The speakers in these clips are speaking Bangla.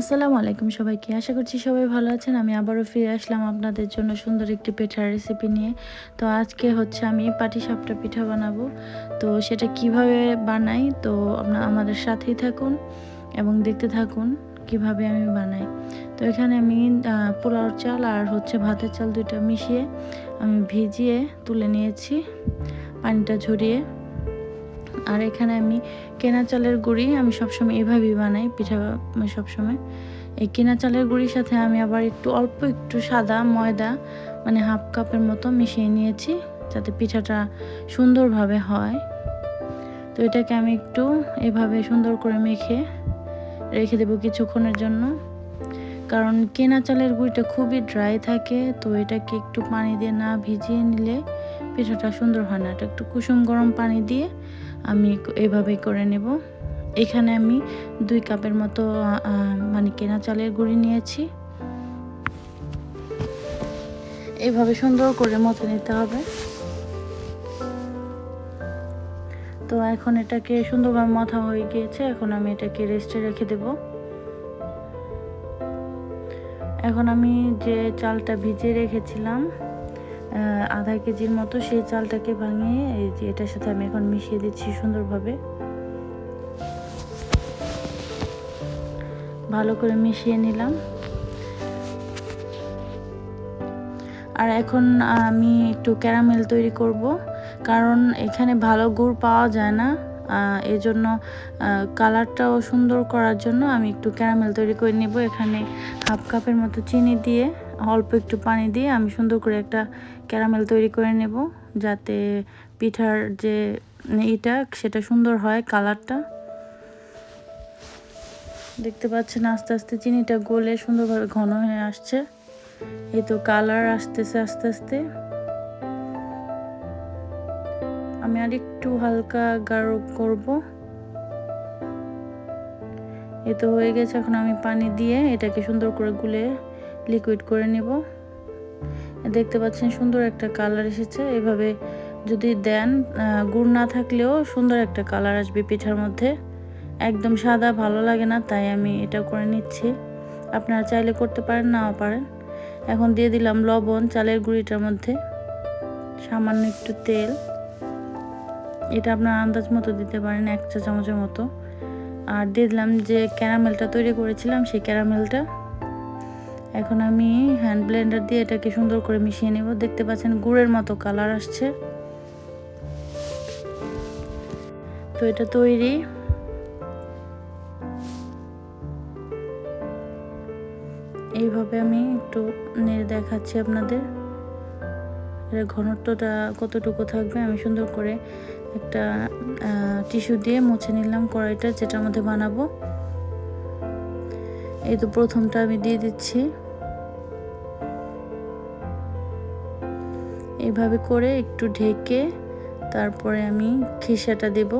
আসসালামু আলাইকুম সবাইকে। আশা করছি সবাই ভালো আছেন। আমি আবারও ফিরে আসলাম আপনাদের জন্য সুন্দর একটি পিঠার রেসিপি নিয়ে। তো আজকে হচ্ছে আমি পাটি সাপটা পিঠা বানাবো। তো সেটা কীভাবে বানাই? তো আপনার আমাদের সাথেই থাকুন এবং দেখতে থাকুন কীভাবে আমি বানাই। তো এখানে আমি পোলাওর চাল আর হচ্ছে ভাতের চাল দুইটা মিশিয়ে আমি ভিজিয়ে তুলে নিয়েছি। পানিটা ঝরিয়ে আর এখানে আমি কেনা চালের গুঁড়ি আমি সবসময় এভাবেই বানাই, পিঠা সবসময়। এই কেনা চালের গুঁড়ির সাথে আমি আবার একটু অল্প একটু সাদা ময়দা মানে হাফ কাপের মতো মিশিয়ে নিয়েছি যাতে পিঠাটা সুন্দরভাবে হয়। তো এটাকে আমি একটু এভাবে সুন্দর করে মেখে রেখে দেবো কিছুক্ষণের জন্য। কারণ কেনা চালের গুঁড়িটা খুবই ড্রাই থাকে, তো এটাকে একটু পানি দিয়ে না ভিজিয়ে নিলে পিঠাটা সুন্দর হয় না। এটা একটু কুসুম গরম পানি দিয়ে আমি এভাবেই করে নেব। এখানে আমি দুই কাপের মতো মানে কেনা চালের গুঁড়ি নিয়েছি। এভাবে সুন্দর করে মথে নিতে হবে। তো এখন এটাকে সুন্দরভাবে মথা হয়ে গিয়েছে। এখন আমি এটাকে রেস্টে রেখে দেব। এখন আমি যে চালটা ভিজিয়ে রেখেছিলাম আধা কেজির মতো সেই চালটাকে ভাঙিয়ে এই যে এটার সাথে আমি এখন মিশিয়ে দিচ্ছি সুন্দরভাবে। ভালো করে মিশিয়ে নিলাম। আর এখন আমি একটু ক্যারামেল তৈরি করব, কারণ এখানে ভালো গুড় পাওয়া যায় না। এই জন্য কালারটাও সুন্দর করার জন্য আমি একটু ক্যারামেল তৈরি করে নেব। এখানে হাফ কাপের মতো চিনি দিয়ে, অল্প একটু পানি দিয়ে আমি সুন্দর করে একটা ক্যারামেল তৈরি করে নেব যাতে পিঠার যে ইটা, সেটা সুন্দর হয় কালারটা। দেখতে পাচ্ছেন আস্তে আস্তে চিনিটা গলে সুন্দরভাবে ঘন হয়ে আসছে। এই তো কালার আসতেছে আস্তে আস্তে। আমি আর একটু হালকা গাঢ় করব। এই তো হয়ে গেছে, এখন আমি পানি দিয়ে এটাকে সুন্দর করে গুলে লিকুইড করে নেব। দেখতে পাচ্ছেন সুন্দর একটা কালার এসেছে। এভাবে যদি দেন গুড় না থাকলেও সুন্দর একটা কালার আসবে পিঠার মধ্যে। একদম সাদা, ভালো লাগে না, তাই আমি এটা করে নিচ্ছি। আপনারা চাইলে করতে পারেন, নাও পারেন। এখন দিয়ে দিলাম লবণ, চালের গুঁড়িটার মধ্যে। সামান্য একটু তেল। এটা আপনার আন্দাজ মতো দিতে পারেন, এক চা চামচের মতো। আর দিয়ে দিলাম যে ক্যারামেলটা তৈরি করেছিলাম, সেই ক্যারামেলটা। এখন আমি হ্যান্ড ব্লেন্ডার দিয়ে এটাকে সুন্দর করে মিশিয়ে নেব। দেখতে পাচ্ছেন গুড়ের মতো কালার আসছে। তো এটা তৈরি। এইভাবে আমি একটু নেড়ে দেখাচ্ছি আপনাদের। এর ঘনত্বটা কতটুকু থাকবে আমি সুন্দর করে একটা টিস্যু দিয়ে মুছে নিলাম কড়াইটা, যেটার মধ্যে বানাবো। এই তো প্রথমটা আমি দিয়ে দিচ্ছি। এইভাবে করে একটু ঢেকে তারপরে আমি খিসাটা দেব।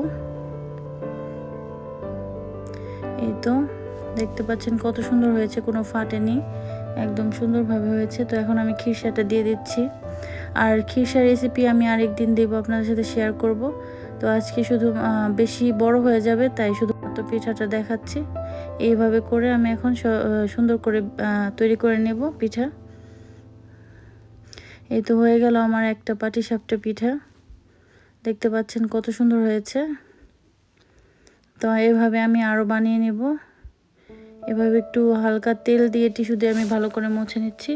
এই তো দেখতে পাচ্ছেন কত সুন্দর হয়েছে, কোনো ফাটেনি, একদম সুন্দরভাবে হয়েছে। তো এখন আমি খিরসাটা দিয়ে দিচ্ছি। আর খিরসার রেসিপি আমি আরেকদিন দেবো, আপনাদের সাথে শেয়ার করব। তো আজকে শুধু বেশি বড় হয়ে যাবে, তাই শুধুমাত্র পিঠাটা দেখাচ্ছি। এইভাবে করে আমি এখন সুন্দর করে তৈরি করে নেব পিঠা। এই তো হয়ে গেল আমার একটা পাটি সাপটা পিঠা। দেখতে পাচ্ছেন কত সুন্দর হয়েছে। তো এভাবে আমি আরও বানিয়ে নেব। এভাবে একটু হালকা তেল দিয়ে টিস্যু দিয়ে আমি ভালো করে মুছে নিচ্ছি।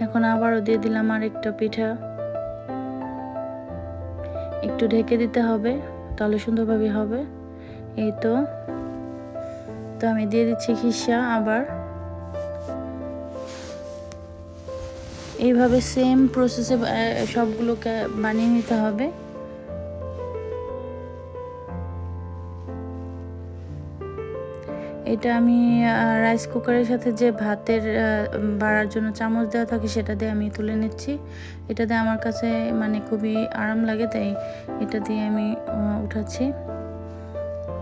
এখন আবারও দিয়ে দিলাম আর একটা পিঠা। একটু ঢেকে দিতে হবে, তাহলে সুন্দরভাবে হবে। এই তো। তো আমি দিয়ে দিচ্ছি খিসা আবার। এইভাবে সেম প্রসেসে সবগুলোকে বানিয়ে নিতে হবে। এটা আমি রাইস কুকারের সাথে যে ভাতের বাড়ার জন্য চামচ দেওয়া থাকে, সেটা দিয়ে আমি তুলে নিচ্ছি। এটা দিয়ে আমার কাছে মানে খুবই আরাম লাগে, তাই এটা দিয়ে আমি উঠাচ্ছি।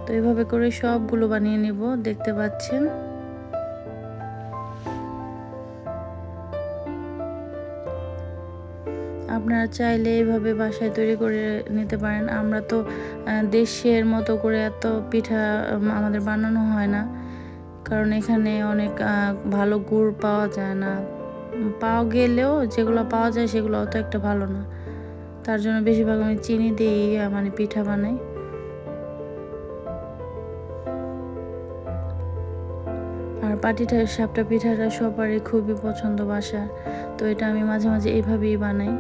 তো এইভাবে করে সবগুলো বানিয়ে নেব, দেখতে পাচ্ছেন। আপনারা চাইলে এইভাবে বাসায় তৈরি করে নিতে পারেন। আমরা তো দেশের মতো করে এত পিঠা আমাদের বানানো হয় না। কারণ এখানে অনেক ভালো গুড় পাওয়া যায় না। পাওয়া গেলেও যেগুলো পাওয়া যায় সেগুলো অত একটা ভালো না। তার জন্য বেশিরভাগ আমি চিনি দিয়েই মানে পিঠা বানাই। আর পাটিটা, সাপটা পিঠাটা সবারই খুবই পছন্দ বাসার। তো এটা আমি মাঝে মাঝে এইভাবেই বানাই।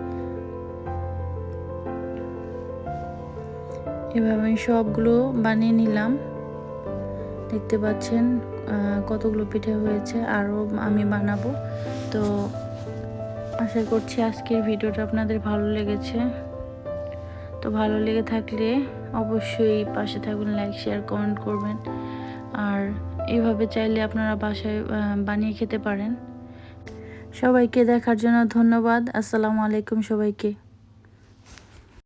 এভাবে আমি সবগুলো বানিয়ে নিলাম। দেখতে পাচ্ছেন কতগুলো পিঠে হয়েছে, আরও আমি বানাবো। তো আশা করছি আজকের ভিডিওটা আপনাদের ভালো লেগেছে। তো ভালো লেগে থাকলে অবশ্যই পাশে থাকবেন লাইক শেয়ার কমেন্ট করবেন। আর এইভাবে চাইলে আপনারা বাসায় বানিয়ে খেতে পারেন। সবাইকে দেখার জন্য ধন্যবাদ। আসসালামু আলাইকুম সবাইকে।